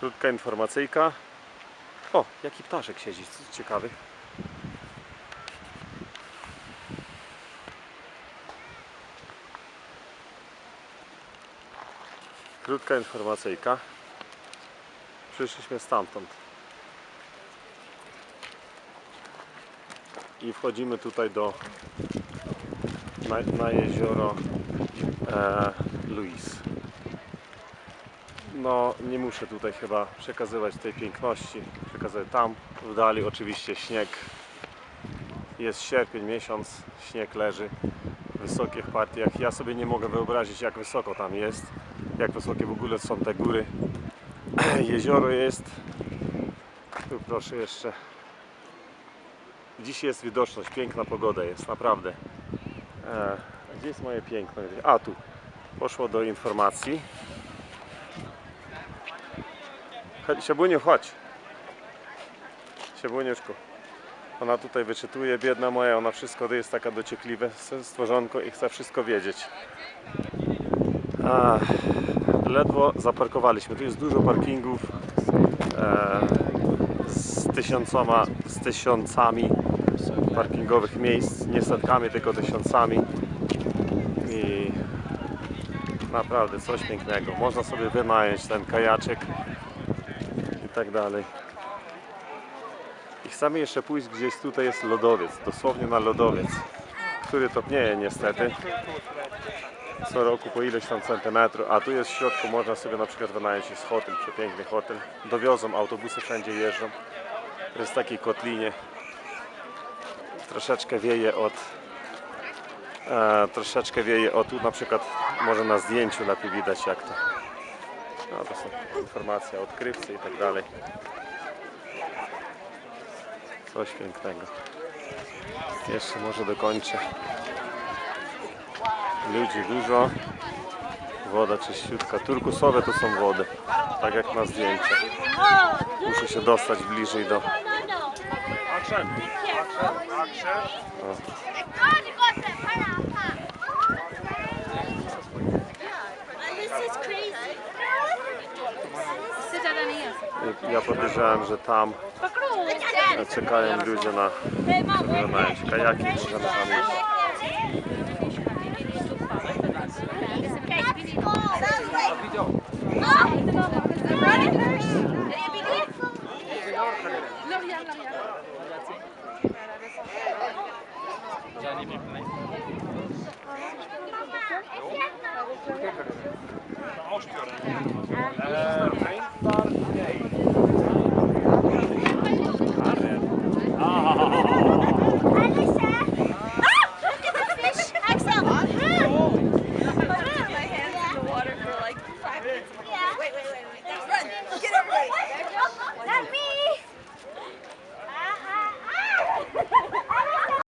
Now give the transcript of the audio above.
Krótka informacyjka. O, jaki ptaszek siedzi, ciekawy. Krótka informacyjka. Przyszliśmy stamtąd. I wchodzimy tutaj do na, na jezioro e, Luis. No, nie muszę tutaj chyba przekazywać tej piękności. Przekazuję tam, w dali oczywiście śnieg. Jest sierpień, miesiąc, śnieg leży w wysokich partiach. Ja sobie nie mogę wyobrazić, jak wysoko tam jest, jak wysokie w ogóle są te góry. Jezioro jest. Tu proszę jeszcze. Dziś jest widoczność, piękna pogoda jest, naprawdę. E, gdzie jest moje piękno? A tu. Poszło do informacji. Chodź, Siabuniu, chodź. Siabuniuszku. Ona tutaj wyczytuje, biedna moja, ona wszystko jest taka dociekliwe stworzonko i chce wszystko wiedzieć. A, ledwo zaparkowaliśmy. Tu jest dużo parkingów e, z tysiącoma, z tysiącami parkingowych miejsc, nie setkami, tylko tysiącami. I naprawdę coś pięknego. Można sobie wynająć ten kajaczek tak dalej. I chcemy jeszcze pójść gdzieś tutaj jest lodowiec, dosłownie na lodowiec, który topnieje niestety co roku po ileś tam centymetrów, a tu jest w środku, można sobie na przykład wynająć jest hotel, przepiękny hotel. Dowiozą, autobusy wszędzie jeżdżą. Jest w takiej kotlinie. Troszeczkę wieje od e, troszeczkę wieje od tu na przykład może na zdjęciu lepiej widać jak to. No to są informacje o odkrywcy i tak dalej. Coś pięknego. Jeszcze może dokończę. Ludzi dużo. Woda czyściutka. Turkusowe to są wody. Tak jak na zdjęciach. Muszę się dostać bliżej do... Action! Action! Action! ja podejrzewałem, że tam czekają ludzie na przeglądając kajaki, możemy tam iść. Mamma,